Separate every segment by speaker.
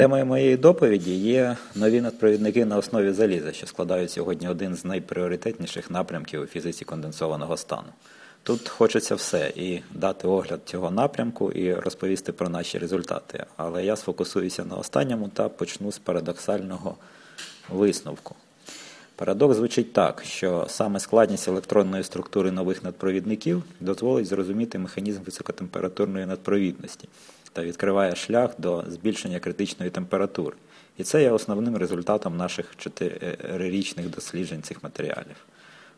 Speaker 1: Темою моєї доповіді є нові надпровідники на основі заліза, що складають сьогодні один з найпріоритетніших напрямків у фізиці конденсованого стану. Тут хочеться все і дати огляд цього напрямку і розповісти про наші результати. Але я сфокусуюся на останньому та почну з парадоксального висновку. Парадокс звучить так, що саме складність електронної структури нових надпровідників дозволить зрозуміти механізм високотемпературної надпровідності та відкриває шлях до збільшення критичної температури. І це є основним результатом наших чотирирічних досліджень цих матеріалів.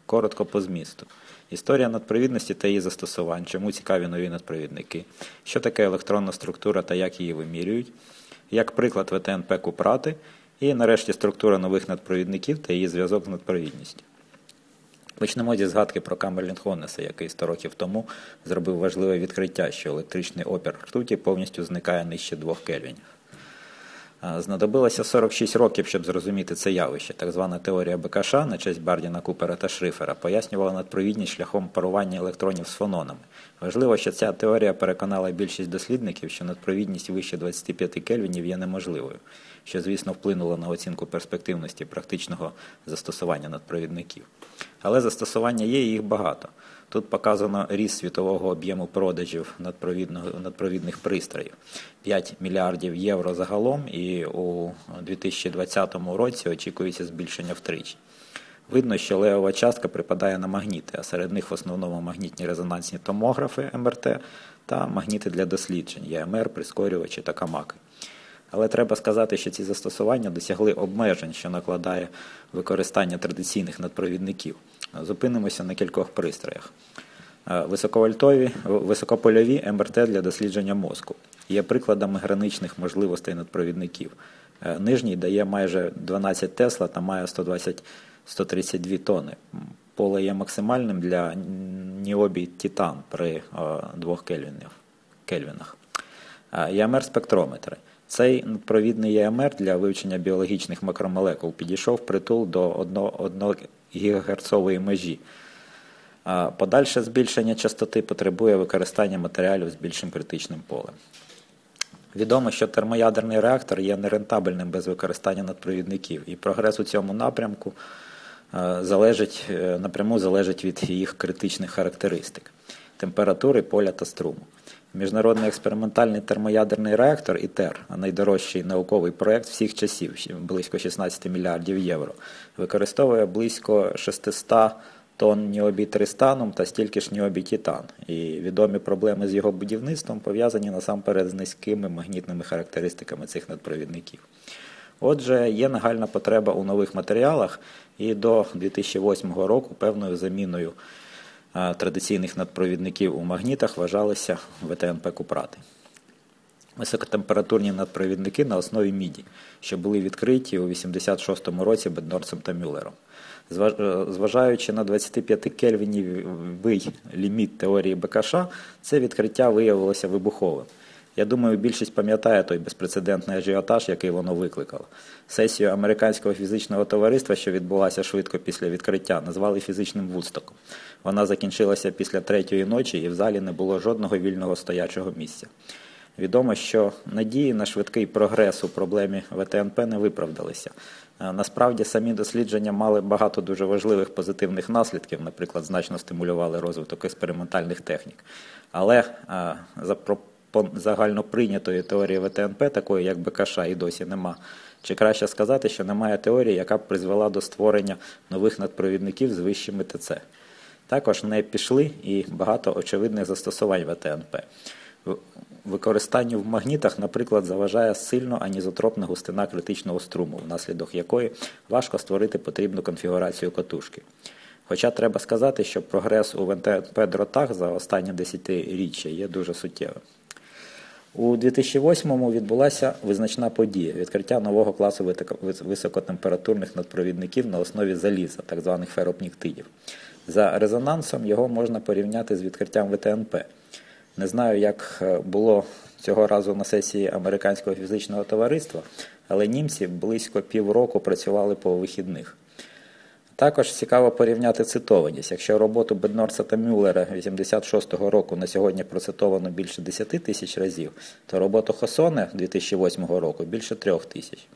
Speaker 1: Коротко по змісту. Історія надпровідності та її застосувань, чому цікаві нові надпровідники, що таке електронна структура та як її вимірюють, як приклад ВТНП Купрати, і нарешті структура нових надпровідників та її зв'язок з надпровідністю. Почнемо зі згадки про Камерлін Хоннеса, який 100 років тому зробив важливе відкриття, що електричний опір ртуті повністю зникає нижче 2 кельвінів. Знадобилося 46 років, щоб зрозуміти це явище. Так звана теорія БКШ на честь Бардіна Купера та Шрифера пояснювала надпровідність шляхом парування електронів з фононами. Важливо, що ця теорія переконала більшість дослідників, що надпровідність вище 25 кельвінів є неможливою, що, звісно, вплинуло на оцінку перспективності практичного застосування надпровідників. Але застосування є і їх багато. Тут показано ріст світового об'єму продажів надпровідних пристроїв 5 мільярдів євро загалом, і у 2020 році очікується збільшення втричі. Видно, що левова частка припадає на магніти, а серед них в основному магнітні резонансні томографи МРТ та магніти для досліджень ЄМР, прискорювачі та камаки. Але треба сказати, що ці застосування досягли обмежень, що накладає використання традиційних надпровідників. Зупинимося на кількох пристроях. Високовольтові, високопольові МРТ для дослідження мозку є прикладами граничних можливостей надпровідників. Нижній дає майже 12 Тесла та має 120 132 тони. Поле є максимальним для ніобій Титан при 2 кельвінах. ЯМР спектрометри. Цей провідний ЄМР для вивчення біологічних макромолекул підійшов притул до 1 ГГц межі. Подальше збільшення частоти потребує використання матеріалів з більшим критичним полем. Відомо, що термоядерний реактор є нерентабельним без використання надпровідників, і прогрес у цьому напрямку залежить, напряму залежить від їх критичних характеристик температури, поля та струму. Міжнародний експериментальний термоядерний реактор ІТЕР, найдорожчий науковий проєкт всіх часів, близько 16 мільярдів євро, використовує близько 600 тонн ніобій тристанум та стільки ж ніобій титан. І відомі проблеми з його будівництвом пов'язані насамперед з низькими магнітними характеристиками цих надпровідників. Отже, є нагальна потреба у нових матеріалах, і до 2008 року певною заміною традиційних надпровідників у магнітах вважалися ВТНП Купрати. Високотемпературні надпровідники на основі міді, що були відкриті у 86-му році Беднорцем та Мюллером. Зважаючи на 25 кельвінівий ліміт теорії БКШ, це відкриття виявилося вибуховим. Я думаю, більшість пам'ятає той безпрецедентний ажіотаж, який воно викликало. Сесію американського фізичного товариства, що відбулася швидко після відкриття, назвали фізичним вудстоком. Вона закінчилася після третьої ночі, і в залі не було жодного вільного стоячого місця. Відомо, що надії на швидкий прогрес у проблемі ВТНП не виправдалися. Насправді самі дослідження мали багато дуже важливих позитивних наслідків, наприклад, значно стимулювали розвиток експериментальних технік. Але за загальноприйнятої теорії ВТНП, такої як БКШ, і досі нема. Чи краще сказати, що немає теорії, яка б призвела до створення нових надпровідників з вищими ТЦ. Також не пішли і багато очевидних застосувань ВТНП. Використанню в магнітах, наприклад, заважає сильно анізотропна густина критичного струму, внаслідок якої важко створити потрібну конфігурацію катушки. Хоча треба сказати, що прогрес у ВТНП-дротах за останні десятиріччя є дуже суттєвим. У 2008-му відбулася визначна подія відкриття нового класу високотемпературних надпровідників на основі заліза, так званих феропніктидів. За резонансом його можна порівняти з відкриттям ВТНП. Не знаю, як е, було цього разу на сесії Американського фізичного товариства, але німці близько півроку працювали по вихідних. Також цікаво порівняти цитованість. Якщо роботу Беднорса та Мюллера 86-го року на сьогодні процитовано більше 10 тисяч разів, то роботу Хосоне 2008 року більше 3 тисяч.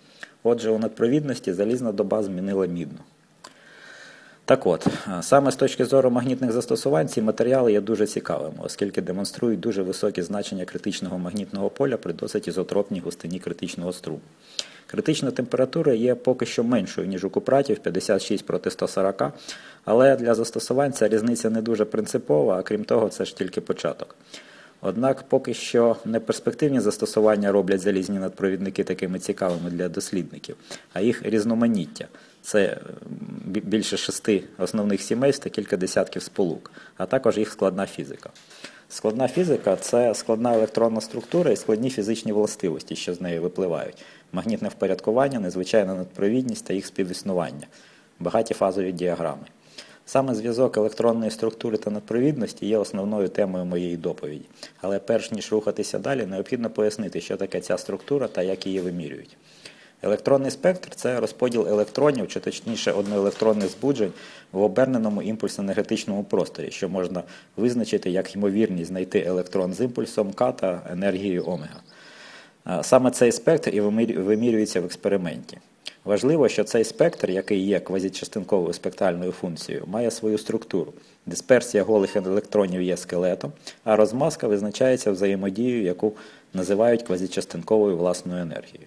Speaker 1: Отже, у надпровідності залізна доба змінила мідну. Так от, саме з точки зору магнітних застосувань ці матеріали є дуже цікавими, оскільки демонструють дуже високі значення критичного магнітного поля при досить ізотропній густині критичного струму. Критична температура є поки що меншою, ніж у купратів 56 проти 140, але для застосувань ця різниця не дуже принципова, а крім того, це ж тільки початок. Однак поки що не перспективні застосування роблять залізні надпровідники такими цікавими для дослідників, а їх різноманіття. Це більше шести основних сімейств та кілька десятків сполук, а також їх складна фізика. Складна фізика це складна електронна структура і складні фізичні властивості, що з неї випливають, магнітне впорядкування, незвичайна надпровідність та їх співіснування, багаті фазові діаграми. Саме зв'язок електронної структури та надпровідності є основною темою моєї доповіді. Але перш ніж рухатися далі, необхідно пояснити, що таке ця структура та як її вимірюють. Електронний спектр це розподіл електронів, чи точніше одноелектронних збуджень в оберненому імпульсно-енергетичному просторі, що можна визначити як ймовірність знайти електрон з імпульсом К та енергією омега. Саме цей спектр і вимірюється в експерименті. Важливо, що цей спектр, який є квазічастинковою спектральною функцією, має свою структуру. Дисперсія голих електронів є скелетом, а розмазка визначається взаємодією, яку називають квазічастинковою власною енергією.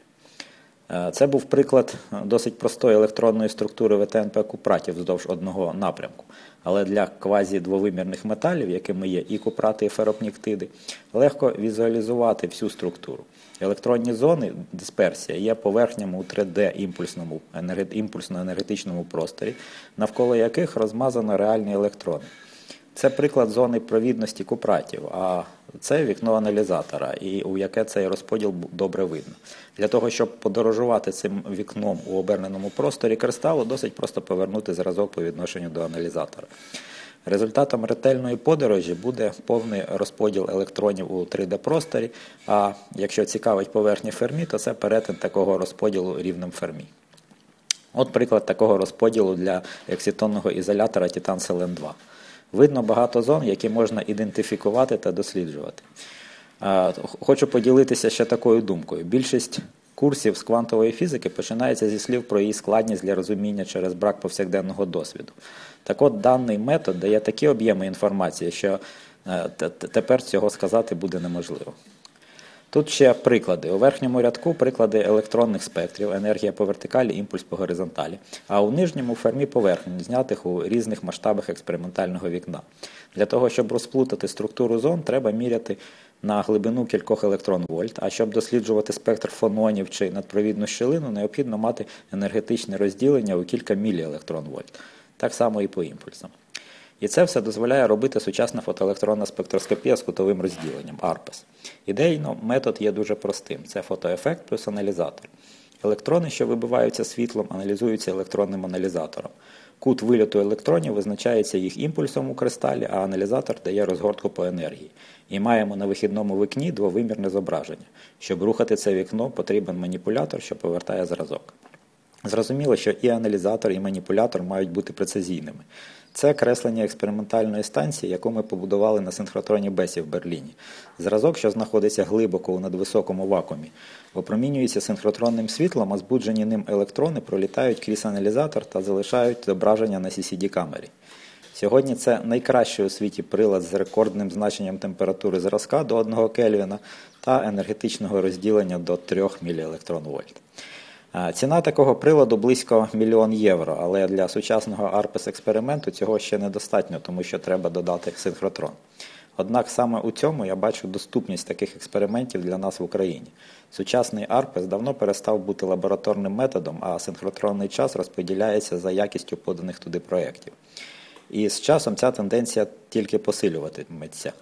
Speaker 1: Е, це був приклад досить простої електронної структури ВТНП купратів вздовж одного напрямку. Але для квазі-двовимірних металів, якими є і купрати, і феропніктиди, легко візуалізувати всю структуру. Електронні зони дисперсія є поверхнями у 3D імпульсно-енергетичному просторі, навколо яких розмазано реальні електрони. Це приклад зони провідності купратів, а це вікно аналізатора, і у яке цей розподіл добре видно. Для того, щоб подорожувати цим вікном у оберненому просторі кристалу, досить просто повернути зразок по відношенню до аналізатора. Результатом ретельної подорожі буде повний розподіл електронів у 3D-просторі, а якщо цікавить поверхня фермі, то це перетин такого розподілу рівнем фермі. От приклад такого розподілу для екситонного ізолятора Titan Selen 2 Видно багато зон, які можна ідентифікувати та досліджувати. Хочу поділитися ще такою думкою. Більшість курсів з квантової фізики починається зі слів про її складність для розуміння через брак повсякденного досвіду. Так от даний метод дає такі об'єми інформації, що е, тепер цього сказати буде неможливо. Тут ще приклади. У верхньому рядку приклади електронних спектрів, енергія по вертикалі, імпульс по горизонталі, а у нижньому фермі поверхень, знятих у різних масштабах експериментального вікна. Для того, щоб розплутати структуру зон, треба міряти на глибину кількох електрон вольт, а щоб досліджувати спектр фононів чи надпровідну щелину, необхідно мати енергетичне розділення у кілька міліелектрон вольт. Так само і по імпульсам. І це все дозволяє робити сучасна фотоелектронна спектроскопія з кутовим розділенням ARPES. Ідейно, метод є дуже простим: це фотоефект плюс аналізатор. Електрони, що вибиваються світлом, аналізуються електронним аналізатором. Кут вильоту електронів визначається їх імпульсом у кристалі, а аналізатор дає розгортку по енергії. І маємо на вихідному вікні двовимірне зображення. Щоб рухати це вікно, потрібен маніпулятор, що повертає зразок. Зрозуміло, що і аналізатор, і маніпулятор мають бути прецизійними. Це креслення експериментальної станції, яку ми побудували на синхротроні Бесі в Берліні. Зразок, що знаходиться глибоко у надвисокому вакуумі, опромінюється синхротронним світлом, а збуджені ним електрони пролітають крізь аналізатор та залишають зображення на CCD камері. Сьогодні це найкращий у світі прилад з рекордним значенням температури зразка до 1 Кельвіна та енергетичного розділення до 3 міліелектронвольт. Ціна такого приладу близько мільйон євро, але для сучасного арпес експерименту цього ще недостатньо, тому що треба додати синхротрон. Однак саме у цьому я бачу доступність таких експериментів для нас в Україні. Сучасний арпес давно перестав бути лабораторним методом, а синхротронний час розподіляється за якістю поданих туди проєктів. І з часом ця тенденція тільки посилюватиметься.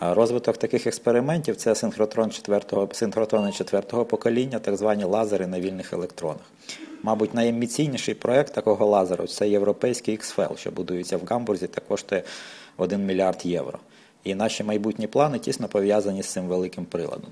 Speaker 1: Розвиток таких експериментів це синхротрон четвертого, синхротрони четвертого покоління, так звані лазери на вільних електронах. Мабуть, найамбіційніший проект такого лазеру це європейський XFEL, що будується в Гамбурзі та коштує 1 мільярд євро. І наші майбутні плани тісно пов'язані з цим великим приладом.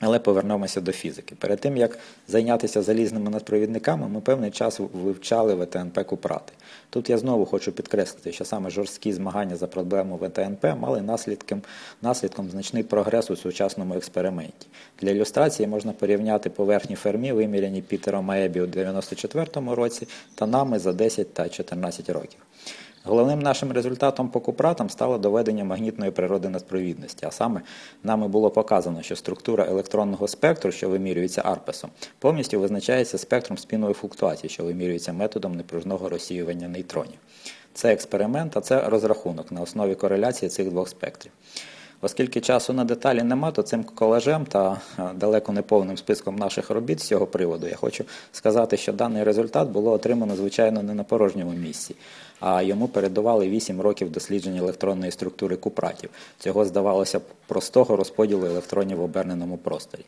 Speaker 1: Але повернемося до фізики. Перед тим як зайнятися залізними надпровідниками, ми певний час вивчали ВТНП Купрати. Тут я знову хочу підкреслити, що саме жорсткі змагання за проблему ВТНП мали наслідком наслідком значний прогрес у сучасному експерименті. Для ілюстрації можна порівняти поверхні фермі, виміряні Пітером Маебі у 1994 році, та нами за 10 та 14 років. Головним нашим результатом по купратам стало доведення магнітної природи надпровідності, а саме нами було показано, що структура електронного спектру, що вимірюється арпесом, повністю визначається спектром спінової флуктуації, що вимірюється методом непружного розсіювання нейтронів. Це експеримент, а це розрахунок на основі кореляції цих двох спектрів. Оскільки часу на деталі нема, то цим колажем та далеко не повним списком наших робіт з цього приводу я хочу сказати, що даний результат було отримано, звичайно, не на порожньому місці, а йому передували 8 років дослідження електронної структури купратів. Цього здавалося простого розподілу електронів в оберненому просторі.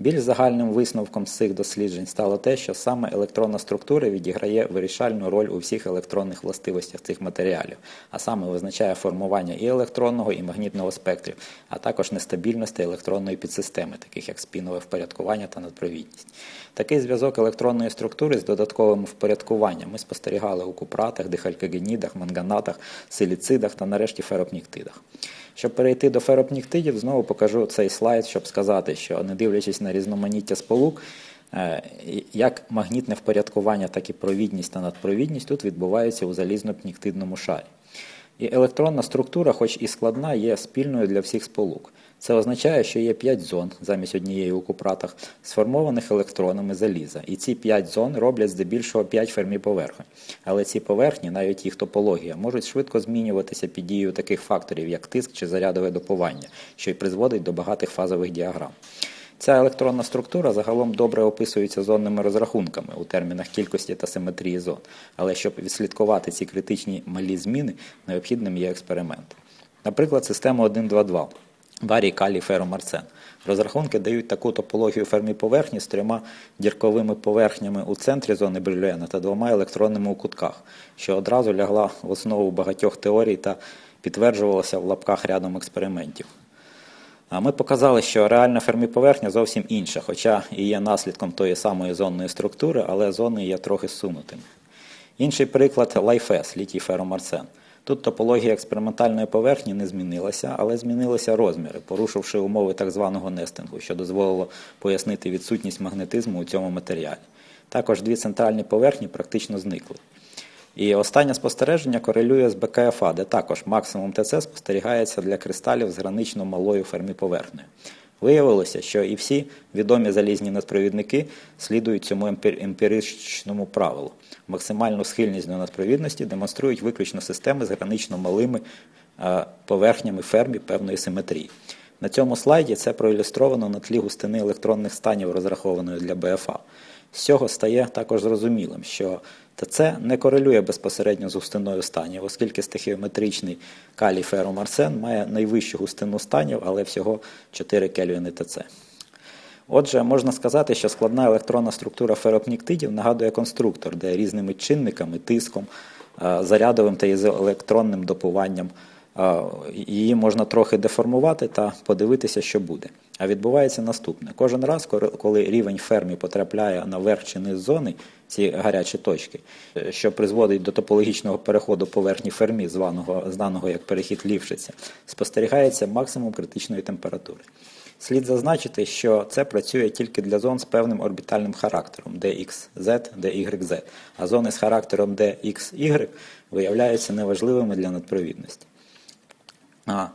Speaker 1: Більш загальним висновком з цих досліджень стало те, що саме електронна структура відіграє вирішальну роль у всіх електронних властивостях цих матеріалів, а саме визначає формування і електронного, і магнітного спектрів, а також нестабільності електронної підсистеми, таких як спінове впорядкування та надпровідність. Такий зв'язок електронної структури з додатковим впорядкуванням ми спостерігали у купратах, дихалькогенідах, манганатах, силіцидах та нарешті феропніктидах. Щоб перейти до феропніктидів, знову покажу цей слайд, щоб сказати, що не дивлячись на різноманіття сполук, е, як магнітне впорядкування, так і провідність та надпровідність тут відбуваються у залізно-пніктидному шарі. І електронна структура, хоч і складна, є спільною для всіх сполук. Це означає, що є 5 зон замість однієї у купратах, сформованих електронами заліза. І ці 5 зон роблять здебільшого 5 фермі поверхонь. Але ці поверхні, навіть їх топологія, можуть швидко змінюватися під дією таких факторів, як тиск чи зарядове допування, що й призводить до багатих фазових діаграм. Ця електронна структура загалом добре описується зонними розрахунками у термінах кількості та симетрії зон. Але щоб відслідкувати ці критичні малі зміни, необхідним є експеримент. Наприклад, система 1.2.2 варій калій феромарцен. Розрахунки дають таку топологію фермі поверхні з трьома дірковими поверхнями у центрі зони Брюлена та двома електронними у кутках, що одразу лягла в основу багатьох теорій та підтверджувалася в лапках рядом експериментів. Ми показали, що реальна фермі-поверхня зовсім інша, хоча і є наслідком тої самої зонної структури, але зони є трохи сунутими. Інший приклад лайфес, літій феромарсен. Тут топологія експериментальної поверхні не змінилася, але змінилися розміри, порушивши умови так званого нестингу, що дозволило пояснити відсутність магнетизму у цьому матеріалі. Також дві центральні поверхні практично зникли. І останнє спостереження корелює з БКФА, де також максимум ТЦ спостерігається для кристалів з гранично малою ферміповерхнею. Виявилося, що і всі відомі залізні надпровідники слідують цьому емпіричному правилу. Максимальну схильність до надпровідності демонструють виключно системи з гранично малими поверхнями фермі певної симетрії. На цьому слайді це проілюстровано на тлі густини електронних станів, розрахованої для БФА. З цього стає також зрозумілим, що ТЦ не корелює безпосередньо з густиною станів, оскільки стихіометричний калій феромарсен має найвищу густину станів, але всього 4 кельвіни ТЦ. Отже, можна сказати, що складна електронна структура феропніктидів нагадує конструктор, де різними чинниками, тиском, зарядовим та електронним допуванням її можна трохи деформувати та подивитися, що буде. А відбувається наступне: кожен раз, коли рівень фермі потрапляє на верх чи низ зони, ці гарячі точки, е, що призводить до топологічного переходу поверхні фермі, званого, знаного як перехід Лівшиця, спостерігається максимум критичної температури. Слід зазначити, що це працює тільки для зон з певним орбітальним характером DXZ, DYZ, а зони з характером DXY виявляються неважливими для надпровідності. А,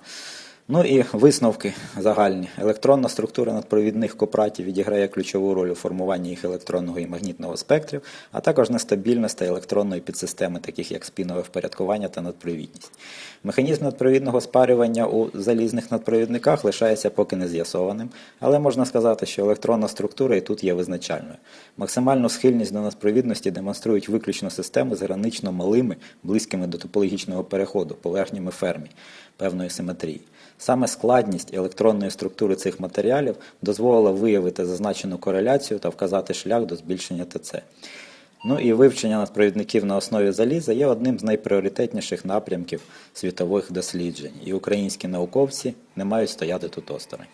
Speaker 1: Ну і висновки загальні. Електронна структура надпровідних копратів відіграє ключову роль у формуванні їх електронного і магнітного спектрів, а також нестабільність електронної підсистеми, таких як спінове впорядкування та надпровідність. Механізм надпровідного спарювання у залізних надпровідниках лишається поки не з'ясованим, але можна сказати, що електронна структура і тут є визначальною. Максимальну схильність до надпровідності демонструють виключно системи з гранично малими, близькими до топологічного переходу, поверхнями фермі певної симетрії. Саме складність електронної структури цих матеріалів дозволила виявити зазначену кореляцію та вказати шлях до збільшення ТЦ. Ну і вивчення надпровідників на основі заліза є одним з найпріоритетніших напрямків світових досліджень, і українські науковці не мають стояти тут осторонь.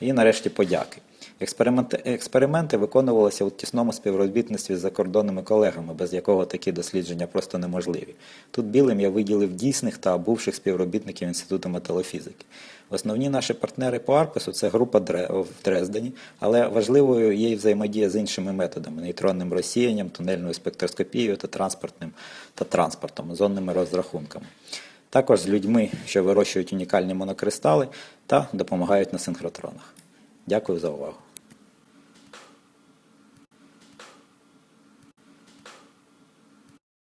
Speaker 1: І нарешті подяки. Експерименти, експерименти виконувалися у тісному співробітництві з закордонними колегами, без якого такі дослідження просто неможливі. Тут білим я виділив дійсних та бувших співробітників Інституту металофізики. Основні наші партнери по Арпесу це група в Дрездені, але важливою є й взаємодія з іншими методами нейтронним розсіянням, тунельною спектроскопією та транспортним та транспортом, зонними розрахунками. Також з людьми, що вирощують унікальні монокристали та допомагають на синхротронах. Дякую за увагу.